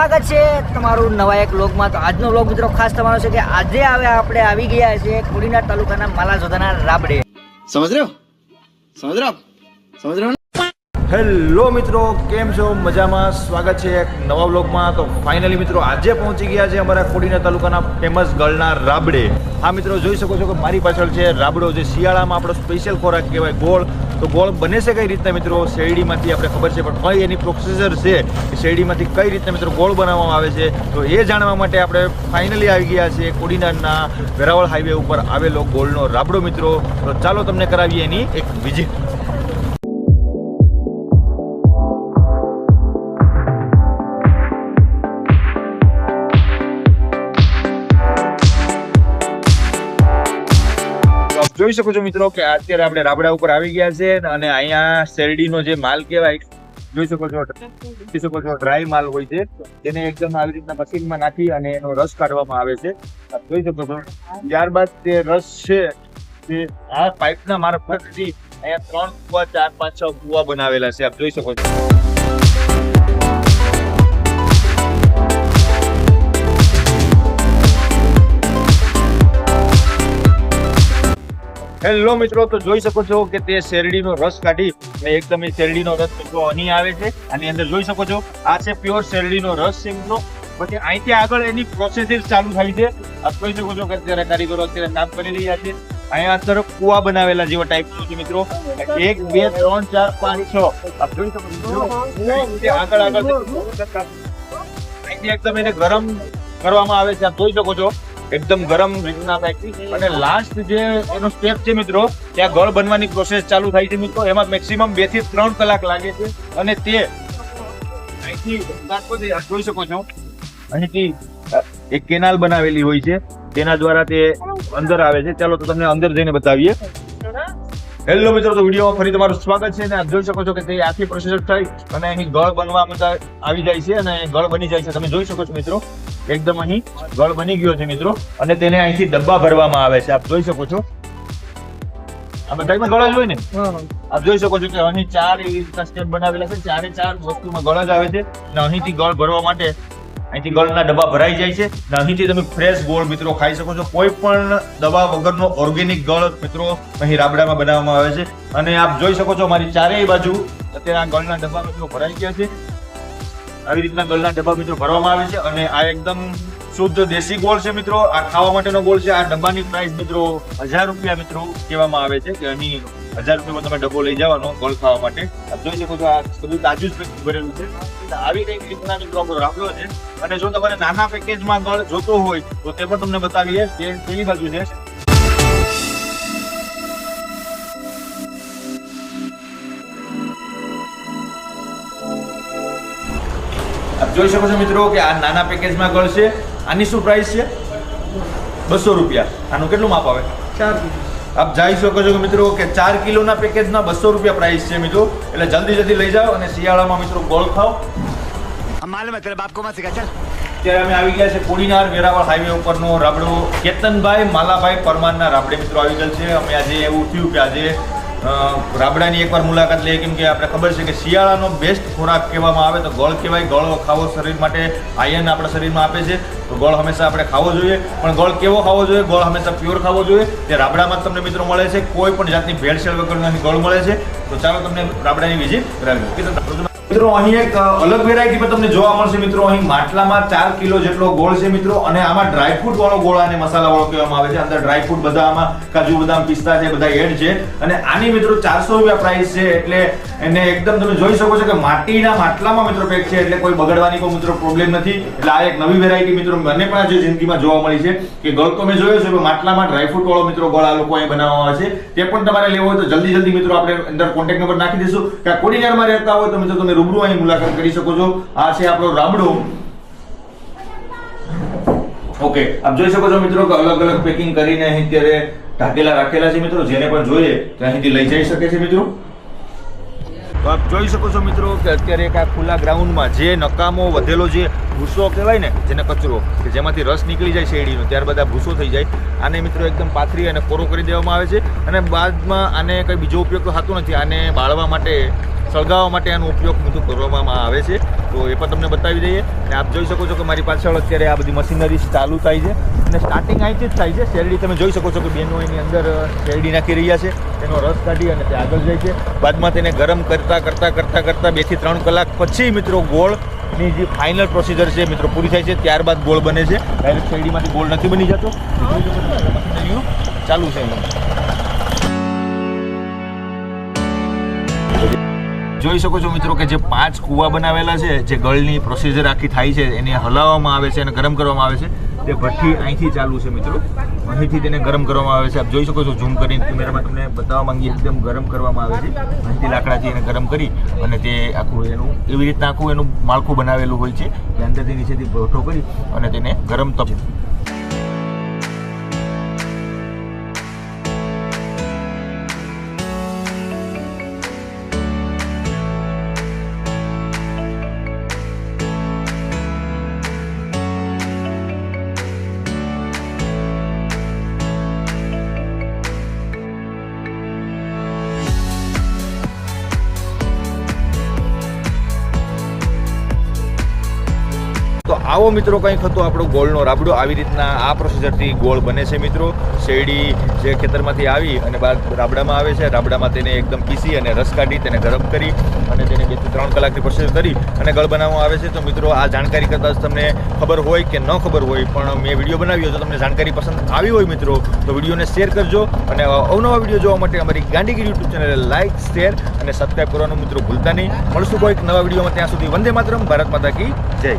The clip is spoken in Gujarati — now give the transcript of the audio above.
સ્વાગત છે તમારું નવા એક વ્લોગમાં તો આજનો વ્લોગ મિત્રો ખાસ તમારો છે કે આજે આવે આપણે આવી ગયા છે કોડીનાર તાલુકાના માલાજોદાના રાબડે. સમજ રહ્યો? સમજ રહ્યો? સમજ રહ્યો હેલો મિત્રો કેમ છો? મજામાં? સ્વાગત છે એક નવા વ્લોગમાં તો ફાઇનલી મિત્રો આજે પહોંચી ગયા છે અમારા કોડીના તાલુકાના ફેમસ ગળના રાબડે. હા મિત્રો જોઈ શકો છો કે મારી પાછળ છે રાબડો જે શિયાળામાં આપણો સ્પેશિયલ ખોરાક કહેવાય ગોળ. તો ગોળ બને છે કઈ રીતના મિત્રો? શેરડીમાંથી આપણે ખબર છે, પણ કઈ એની પ્રોસેસર છે? કે શેરડીમાંથી કઈ રીતના મિત્રો ગોળ બનાવવામાં આવે છે? તો એ જાણવા માટે આપણે ફાઇનલી આવી ગયા છે કોડીનારના વેરાવળ હાઈવે ઉપર આવેલો ગોળનો રાબડો મિત્રો. તો ચાલો તમને કરાવીએ એની એક વિઝિટ જોઈ શકો છો મિત્રો કે અત્યારે આપણે રાબડા ઉપર આવી ગયા છે અને અહીંયા શેરડીનો જે માલ કહેવાય, જોઈ શકો છો, જોઈ શકો છો ડ્રાય માલ હોય છે. તેને એકદમ આવી રીતના મશીનમાં નાખી અને એનો રસ કાઢવામાં આવે છે. જોઈ શકો છો, ત્યારબાદ તે રસ છે તે આ પાઇપના મારફતથી અહીંયા ત્રણ કુવા, ચાર, પાંચ, છ કુવા બનાવેલા છે. આપ જોઈ શકો છો. હેલો મિત્રો તો જોઈ શકો છો કે તે શેરડીનો રસ કાઢી અને એકદમ શેરડીનો રસ મિત્રો અહીં આવે છે. આની અંદર જોઈ શકો છો આ છે પ્યોર શેરડીનો રસ છે મિત્રો. પછી અહીંથી આગળ એની પ્રોસેસિસ ચાલુ થાય છે. જોઈ શકો છો કે અત્યારે કારીગરો અત્યારે કામ કરી રહ્યા છે. અહીંયા અંદર કુવા બનાવેલા જેવા ટાઈપનું છે મિત્રો. એક બે ત્રણ ચાર પાંચ છ. આપ જોઈ શકો છો આગળ આગળ. અહીંથી એકદમ એને ગરમ કરવામાં આવે છે. આપ જોઈ શકો છો. એકદમ ગરમ રીતના થાય અને લાસ્ટ જે એનો સ્ટેપ છે મિત્રો, ત્યાં ગળ બનવાની પ્રોસેસ ચાલુ થાય છે મિત્રો. એમાં મેક્સિમમ બેથી ત્રણ કલાક લાગે છે. અને તે જોઈ શકો છો, અહીંથી એક કેનાલ બનાવેલી હોય છે. તેના દ્વારા તે અંદર આવે છે. ચાલો તો તમને અંદર જઈને બતાવીએ. હેલો મિત્રો, તો વિડીયોમાં ફરી તમારું સ્વાગત છે. અને આપ જોઈ શકો છો કે તે આખી પ્રોસેસ થઈ અને અહીં ગળ બનવા આવી જાય છે અને ગળ બની જાય છે. તમે જોઈ શકો છો મિત્રો. એકદમ અહીં ગળ બની ગયો છે મિત્રો. અને તેને અહીંથી ડબ્બા ભરવામાં આવે છે. આપ જોઈ શકો છો. આ બધામાં ગળ જ હોય ને? આપ જોઈ શકો છો કે અહીં ચાર એવી રીતના સ્ટેપ બનાવેલા છે. ચારે ચાર વસ્તુમાં ગળ જ આવે છે. અને અહીંથી ગળ ભરવા માટે અહીંથી ગળના ડબ્બા ભરાઈ જાય છે. અને અહીંથી તમે ફ્રેશ ગોળ મિત્રો ખાઈ શકો છો. કોઈ પણ દવા વગરનો ઓર્ગેનિક ગળ મિત્રો અહીં રાબડામાં બનાવવામાં આવે છે. અને આપ જોઈ શકો છો મારી ચારેય બાજુ અત્યારે આ ગળના ડબ્બા મિત્રો ભરાઈ ગયા છે. આવી રીતના ગળના ડબ્બા મિત્રો ભરવામાં આવે છે અને આ એકદમ શુદ્ધ દેશી ગોળ છે મિત્રો. આ ખાવા માટેનો ગોળ છે. આ ડબ્બાની પ્રાઇસ મિત્રો હજાર રૂપિયા મિત્રો કહેવામાં આવે છે કે અહીં હજાર રૂપિયામાં તમે ડબ્બો લઈ જવાનો ગોળ ખાવા માટે. આપ જોઈ શકો છો આ બધું તાજું જ ભરેલું છે. આવી કંઈક રીતના મિત્રો રાખ્યો છે. અને જો તમારે નાના પેકેજમાં ગળ જોતો હોય તો તે પણ તમને બતાવીએ તે કેવી બાજુ છે. આપ જોઈ શકો છો મિત્રો કે આ નાના પેકેજમાં ગળ છે. આની શું પ્રાઇસ છે? બસો રૂપિયા. આનું કેટલું માપ આવે? ચાર આપ જાઈ શકો છો કે મિત્રો કે ચાર કિલોના પેકેજના બસો રૂપિયા પ્રાઇસ છે મિત્રો. એટલે જલ્દી જલ્દી લઈ જાઓ અને શિયાળામાં મિત્રો ગોળ ખાઓ. ત્યારે અમે આવી ગયા છે કોડીનાર વેરાવળ હાઈવે ઉપરનો રાબડો કેતનભાઈ માલાભાઈ પરમારના રાબડે મિત્રો આવી ગયેલ છે. અમે આજે એવું થયું કે આજે રાબડાની એકવાર મુલાકાત લઈએ. કેમ કે આપણે ખબર છે કે શિયાળાનો બેસ્ટ ખોરાક કહેવામાં આવે તો ગોળ કહેવાય. ગોળ ખાવો શરીર માટે આયન આપણા શરીરમાં આપે છે. તો ગોળ હંમેશા આપણે ખાવો જોઈએ. પણ ગોળ કેવો ખાવો જોઈએ? ગોળ હંમેશા પ્યોર ખાવો જોઈએ. તે રાબડામાં તમને મિત્રો મળે છે, કોઈ પણ જાતની ભેળસેળ વગરનો ગોળ મળે છે. તો ચાલો તમને રાબડાની વિઝિટ કરાવીએ કીધું મિત્રો, અહીં એક અલગ વેરાયટી પણ તમને જોવા મળશે મિત્રો. અહીં માટલામાં ચાર કિલો જેટલો ગોળ છે મિત્રો, અને આમાં ડ્રાયફ્રૂટ વાળો ગોળ અને મસાલા વાળો કહેવામાં આવે છે. અંદર ડ્રાયફ્રૂટ બધા આમાં, કાજુ બદામ, પિસ્તા છે, બધા એડ છે. અને આની મિત્રો ચારસો રૂપિયા પ્રાઇસ છે, એટલે એને એકદમ તમે જોઈ શકો છો કે માટીના માટલામાં મિત્રો પેક છે, એટલે કોઈ બગડવાની કોઈ મિત્રો પ્રોબ્લેમ નથી. એટલે આ એક નવી વેરાયટી મિત્રો મને પણ આજે જિંદગીમાં જોવા મળી છે કે ગળ તો મેં જોયો છે કે માટલામાં ડ્રાયફ્રુટ વાળો મિત્રો ગોળ આ લોકો અહીં બનાવવામાં આવે છે. તે પણ તમારે લેવો હોય તો જલ્દી જલ્દી મિત્રો આપણે અંદર કોન્ટેક્ટ નંબર નાખી દઈશું. કે કોડીનારમાં રહેતા હોય તો મિત્રો તમે રૂબરૂ અહીં મુલાકાત કરી શકો છો. આ છે આપણો રાબડો. ઓકે આપ જોઈ શકો છો મિત્રો કે અલગ અલગ પેકિંગ કરીને અહીં અત્યારે ઢાકેલા રાખેલા છે મિત્રો. જેને પણ જોઈએ તો અહીંથી લઈ જઈ શકે છે મિત્રો. તો આપ જોઈ શકો છો મિત્રો કે અત્યારે એક આ ખુલ્લા ગ્રાઉન્ડમાં જે નકામો વધેલો જે ભૂસો કહેવાય ને, જેને કચરો, કે જેમાંથી રસ નીકળી જાય શેરડીનો, ત્યાર બધા ભૂસો થઈ જાય. આને મિત્રો એકદમ પાથરી અને કોરો કરી દેવામાં આવે છે. અને બાદમાં આને કંઈ બીજો ઉપયોગ તો થતો નથી. આને બાળવા માટે સળગાવવા માટે આનો ઉપયોગ બધું કરવામાં આવે છે. તો એ પણ તમને બતાવી દઈએ. અને આપ જોઈ શકો છો કે મારી પાછળ અત્યારે આ બધી મશીનરી ચાલુ થાય છે. અને સ્ટાર્ટિંગ અહીંથી જ થાય છે. શેરડી તમે જોઈ શકો છો કે બેનો એની અંદર શેરડી નાખી રહ્યા છે. તેનો રસ કાઢી અને તે આગળ જાય છે. બાદમાં તેને ગરમ કરતાં કરતાં કરતાં કરતાં બેથી ત્રણ કલાક પછી મિત્રો ગોળની જે ફાઇનલ પ્રોસિજર છે મિત્રો પૂરી થાય છે. ત્યારબાદ ગોળ બને છે. ડાયરેક્ટ શેરડીમાંથી ગોળ નથી બની જતો. ચાલુ છે એનું જોઈ શકો છો મિત્રો કે જે પાંચ કૂવા બનાવેલા છે, જે ગળની પ્રોસિજર આખી થાય છે, એને હલાવવામાં આવે છે અને ગરમ કરવામાં આવે છે, તે ભઠ્ઠી અહીંથી ચાલુ છે મિત્રો. અહીંથી તેને ગરમ કરવામાં આવે છે. આપ જોઈ શકો છો ઝૂમ કરીને કેમેરામાં તમને બતાવવા માંગીએ, એકદમ ગરમ કરવામાં આવે છે. અહીંથી લાકડાથી એને ગરમ કરી અને તે આખું એનું, એવી રીતના આખું એનું માળખું બનાવેલું હોય છે. કે અંદરથી નીચેથી ભઠ્ઠો કરી અને તેને ગરમ તપ આવો મિત્રો કંઈક હતો આપણો ગોળનો રાબડો આવી રીતના આ પ્રોસિજરથી ગોળ બને છે મિત્રો. શેરડી જે ખેતરમાંથી આવી અને બાદ રાબડામાં આવે છે, રાબડામાં તેને એકદમ પીસી અને રસ કાઢી તેને ગરમ કરી અને તેને બેથી ત્રણ કલાકની પ્રોસેસ કરી અને ગળ બનાવવામાં આવે છે. તો મિત્રો, આ જાણકારી કરતાં જ તમને ખબર હોય કે ન ખબર હોય, પણ મેં વીડિયો બનાવ્યો તો તમને જાણકારી પસંદ આવી હોય મિત્રો, તો વિડીયોને શેર કરજો અને અવનવા વીડિયો જોવા માટે અમારી Gandhigir YouTube channel like share અને સબસ્ક્રાઈબ કરવાનું મિત્રો ભૂલતા નહીં. મળશું કોઈક નવા વિડીયોમાં ત્યાં સુધી વંદે માતરમ, ભારત માતા કી જય.